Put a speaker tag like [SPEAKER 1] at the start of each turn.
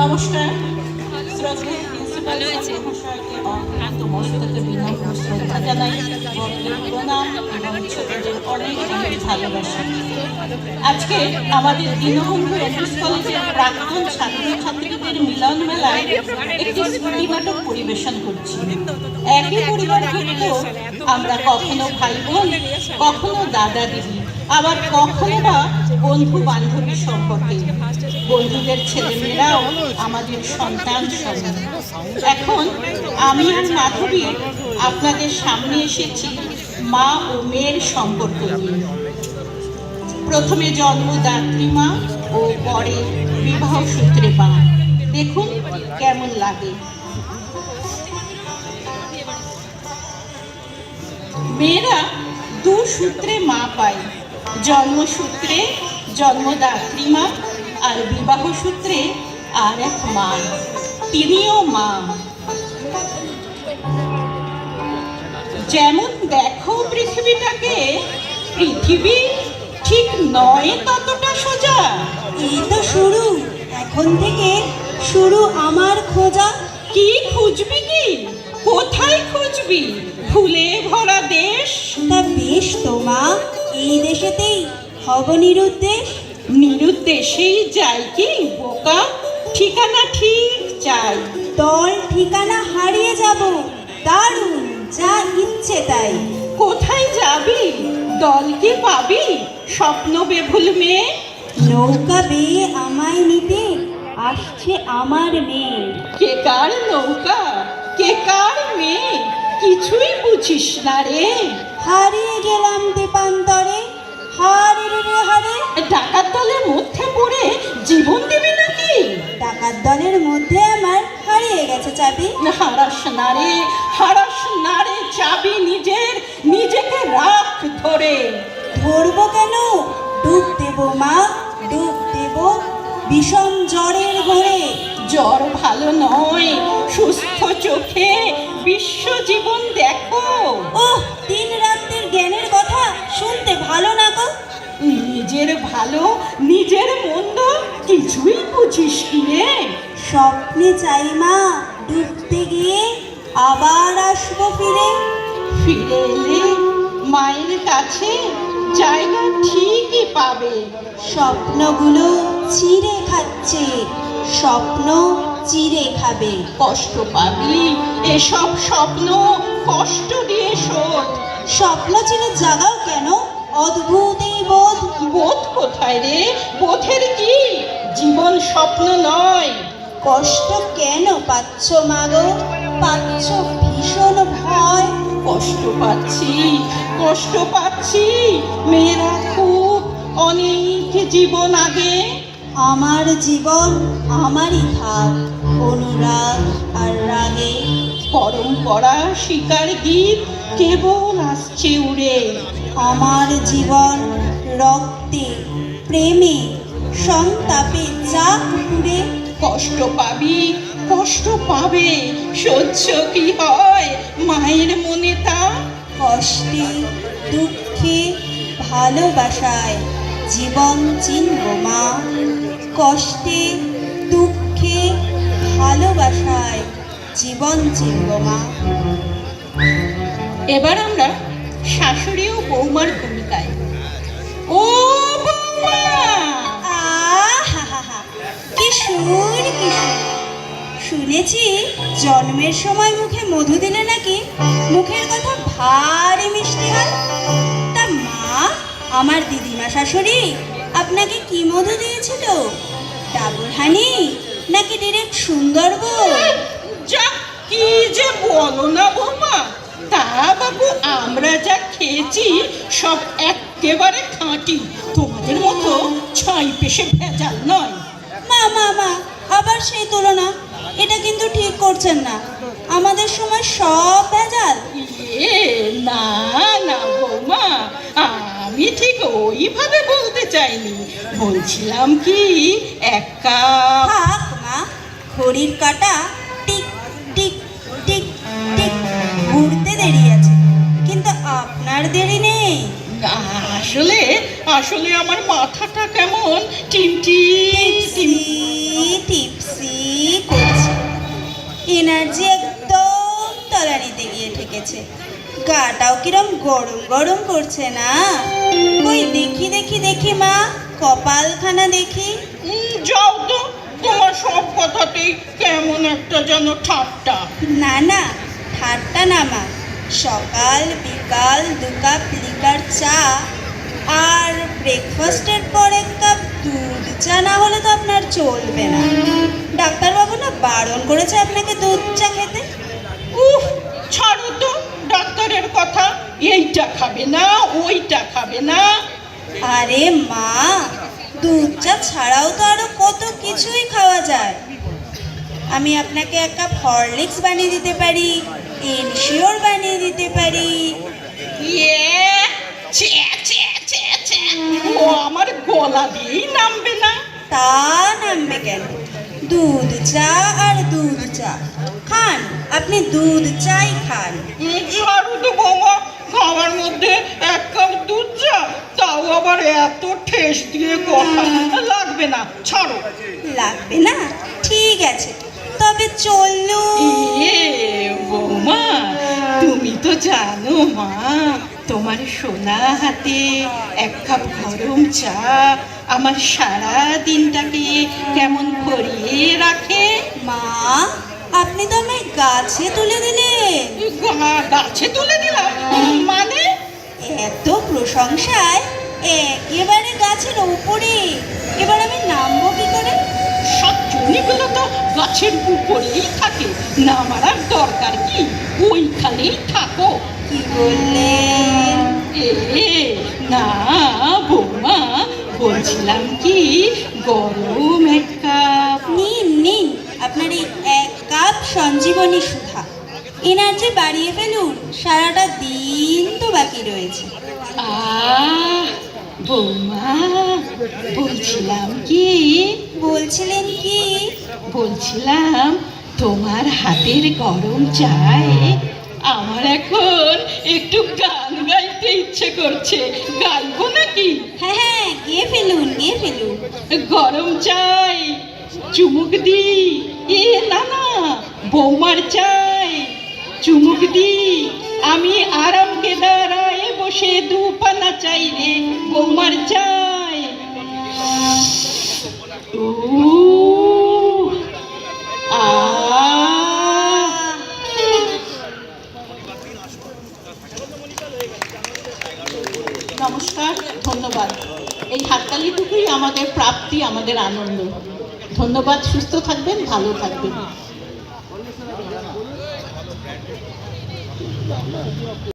[SPEAKER 1] নমস্কার। প্রিন্সিপাল ভালোবাসা। আজকে আমাদের দীনবন্ধু প্রাক্তন মিলন মেলায় একটি স্মৃতি পরিবেশন করছি। একই পরিবার যুক্ত আমরা কখনো ভাই বোন, কখনো দাদা দিদি আবার কখনো বা বন্ধু বান্ধবী সম্পর্কে। বন্ধুদের ছেলেমেয়েরাও আমাদের সন্তান এখন আমি আর মাধবী আপনাদের সামনে এসেছি মা ও মেয়ের সম্পর্ক নিয়ে। প্রথমে জন্মদাত্রী মা ও পরে বিবাহ সূত্রে মা। দেখুন কেমন লাগে। মেয়েরা দু সূত্রে মা পায়। জন্মসূত্রে জন্মদাত্রী মা আর বিবাহ সূত্রে আর এক মা। তিনিও মা। যেমন দেখো পৃথিবীটাকে পৃথিবী ঠিক নয় ততটা সোজা।
[SPEAKER 2] এই তো শুরু। এখন থেকে শুরু আমার খোঁজা।
[SPEAKER 1] কি খুঁজবি কি? কোথায় খুঁজবি? ফুলে ভরা দেশ।
[SPEAKER 2] তা বেশ তো মা। এই দেশেতেই হব নিরুদ্দেশ।
[SPEAKER 1] নিরুদ্দেশেই যাই কি? বোকা ঠিকানা ঠিক চাই।
[SPEAKER 2] দল ঠিকানা হারিয়ে যাব দারুণ যা ইচ্ছে তাই।
[SPEAKER 1] কোথায় যাবি? দলকে পাবি? স্বপ্ন বেভুল মেয়ে।
[SPEAKER 2] নৌকা বেয়ে আমায় নিতে আসছে আমার মেয়ে।
[SPEAKER 1] কে কার নৌকা? কে কার মেয়ে? কিছুই বুঝিস না রে।
[SPEAKER 2] হারিয়ে গেলাম দীপান্তরে হারে রে রে হারে।
[SPEAKER 1] ডাকাত দলের মধ্যে পড়ে জীবন দিবি নাকি?
[SPEAKER 2] ডাকাত দলের মধ্যে আমার হারিয়ে গেছে চাবি।
[SPEAKER 1] হারাস না রে হারাস না রে চাবি নিজের নিজেকে রাখ ধরে।
[SPEAKER 2] ধরবো কেন? ডুব দেব মা ডুব দেব বিষম জ্বরের ঘরে।
[SPEAKER 1] জ্বর ভালো নয়। সুস্থ চোখে বিশ্ব জীবন দেখো।
[SPEAKER 2] ও দিন রাত্রির জ্ঞানের কথা শুনতে ভালো না গো।
[SPEAKER 1] নিজের ভালো নিজের মন্দ কিছুই বুঝিস কি রে?
[SPEAKER 2] স্বপ্নে চাই মা ডুবতে গিয়ে আবার আসব ফিরে।
[SPEAKER 1] ফিরে এলে মায়ের কাছে জায়গা ঠিকই পাবে।
[SPEAKER 2] স্বপ্নগুলো চিড়ে খাচ্ছে। স্বপ্ন চিরে খাবে
[SPEAKER 1] কষ্ট পাবি এসব স্বপ্ন কষ্ট দিয়ে শোধ।
[SPEAKER 2] স্বপ্ন চিরে জাগাও কেন? অদ্ভুত এই বোধ।
[SPEAKER 1] বোধ কোথায় রে? বোধের কি? জীবন স্বপ্ন নয়।
[SPEAKER 2] কষ্ট কেন পাচ্ছ মাগো? পাচ্ছ ভীষণ ভয়।
[SPEAKER 1] কষ্ট পাচ্ছি কষ্ট পাচ্ছি। মেয়েরা খুব অনেক জীবন আগে
[SPEAKER 2] আমার জীবন আমারই থাক, অনুরাগ আর রাগে।
[SPEAKER 1] পরম্পরা শিকার গীত কেবল আসছে উড়ে।
[SPEAKER 2] আমার জীবন রক্তে, প্রেমে, সন্তাপে চাক পুড়ে।
[SPEAKER 1] কষ্ট পাবি, কষ্ট পাবে, সহ্য কি হয় মায়ের মনে তা?
[SPEAKER 2] কষ্টে, দুঃখে, ভালোবাসায় জীবন চিনব মা। কষ্টে দুঃখে ভালোবাসায় জীবন চিনব মা।
[SPEAKER 1] এবার আমরা শাশুড়ি ও বৌমার ভূমিকায়। ও বৌমা!
[SPEAKER 2] আহাহাহা, কি সুর কি সুর। শুনেছি জন্মের সময় মুখে মধু দিলে নাকি মুখের কথা ভারী মিষ্টি হয়। আমার দিদিমা শাশুড়ি আপনাকে কি মধু দিয়েছিল? ডাবল হানি নাকি ডিরেক্ট সুন্দরবন
[SPEAKER 1] যা কি যে বলো না বৌমা তা বাবু আমরা যা খেয়েছি সব একেবারে খাঁটি। তোমাদের মতো ছয় পেশে ভেজাল নয়।
[SPEAKER 2] মা মা মা আবার সেই তুলনা। এটা কিন্তু ঠিক করছেন না। আমাদের সময় সব ভেজাল।
[SPEAKER 1] এ না ঠিক ওইভাবে বলতে চাইনি। বলছিলাম কি এক কাপ
[SPEAKER 2] থাক মা ঘড়ির কাটা টিক টিক টিক টিক ঘুরতে দেরি আছে। কিন্তু আপনার দেরি নেই।
[SPEAKER 1] আসলে আসলে আমার মাথাটা কেমন টিমটি
[SPEAKER 2] টিপসি টিপসি। গাটাও কিরম গরম গরম করছে না? কই দেখি দেখি দেখি মা কপালখানা দেখি।
[SPEAKER 1] যাও তো তোমার সব কথাতেই কেমন একটা যেন ঠাট্টা।
[SPEAKER 2] না না ঠাট্টা না মা। সকাল বিকাল দু কাপ লিকার চা আর ব্রেকফাস্টের পর এক কাপ দুধ চা না হলে তো আপনার চলবে না। ডাক্তারবাবু না বারণ করেছে আপনাকে দুধ চা খেতে?
[SPEAKER 1] উফ ছাড়ো তো ডাক্তারের কথা এইটা খাবে না ওইটা খাবে না
[SPEAKER 2] আরে মা দুধ চা ছাড়াও তো আরও কত কিছুই খাওয়া যায়। আমি আপনাকে এক কাপ হরলিক্স বানিয়ে দিতে পারি এনশিওর বানিয়ে দিতে পারি।
[SPEAKER 1] ইয়ে। ও আমার গলা দিয়েই নামবে না।
[SPEAKER 2] তা নামবে কেন? দুধ চা আর দুধ চা খান আপনি দুধ চাই খান
[SPEAKER 1] মধ্যে এক কাপ দুধ চা তাও আবার এত ঠেস দিয়ে কথা। লাগবে না ছাড়ো।
[SPEAKER 2] লাগবে না? ঠিক আছে তবে চলুন
[SPEAKER 1] এ বৌমা তুমি তো জানো মা তোমার সোনা হাতে এক কাপ গরম চা আমার সারা দিনটাকে কেমন করিয়ে রাখে?
[SPEAKER 2] মা আপনি তো আমায় গাছে তুলে দিলেন।
[SPEAKER 1] গাছে তুলে দিলাম মানে
[SPEAKER 2] এত প্রশংসায় একেবারে গাছের উপরে এবার আমি নামবো কি করে?
[SPEAKER 1] শাকচুনিগুলো তো গাছের উপরেই থাকে নামার আর দরকার কি? ওইখানেই থাকো।
[SPEAKER 2] কি বললেন
[SPEAKER 1] এ না বৌমা বলছিলাম কি গরম এক কাপ।
[SPEAKER 2] নিন নিন আপনার এই এক কাপ সঞ্জীবনী সুধা। এনার্জি বাড়িয়ে ফেলুন সারাটা দিন তো বাকি রয়েছে।
[SPEAKER 1] বৌমা বলছিলাম কি?
[SPEAKER 2] বলছিলেন কি?
[SPEAKER 1] বলছিলাম তোমার হাতের গরম চায় আমার এখন একটু গান গাইতে ইচ্ছে করছে। গাইবো নাকি?
[SPEAKER 2] হ্যাঁ হ্যাঁ গিয়ে ফেলুন গিয়ে ফেলুন।
[SPEAKER 1] গরম চাই চুমুক দি এ না না বৌমার চাই চুমুক দি আমি আরাম দু পানা চাই রে, বৌমার চাই। নমস্কার, ধন্যবাদ। এই হাততালিটুকুই আমাদের প্রাপ্তি, আমাদের আনন্দ। ধন্যবাদ, সুস্থ থাকবেন, ভালো থাকবেন।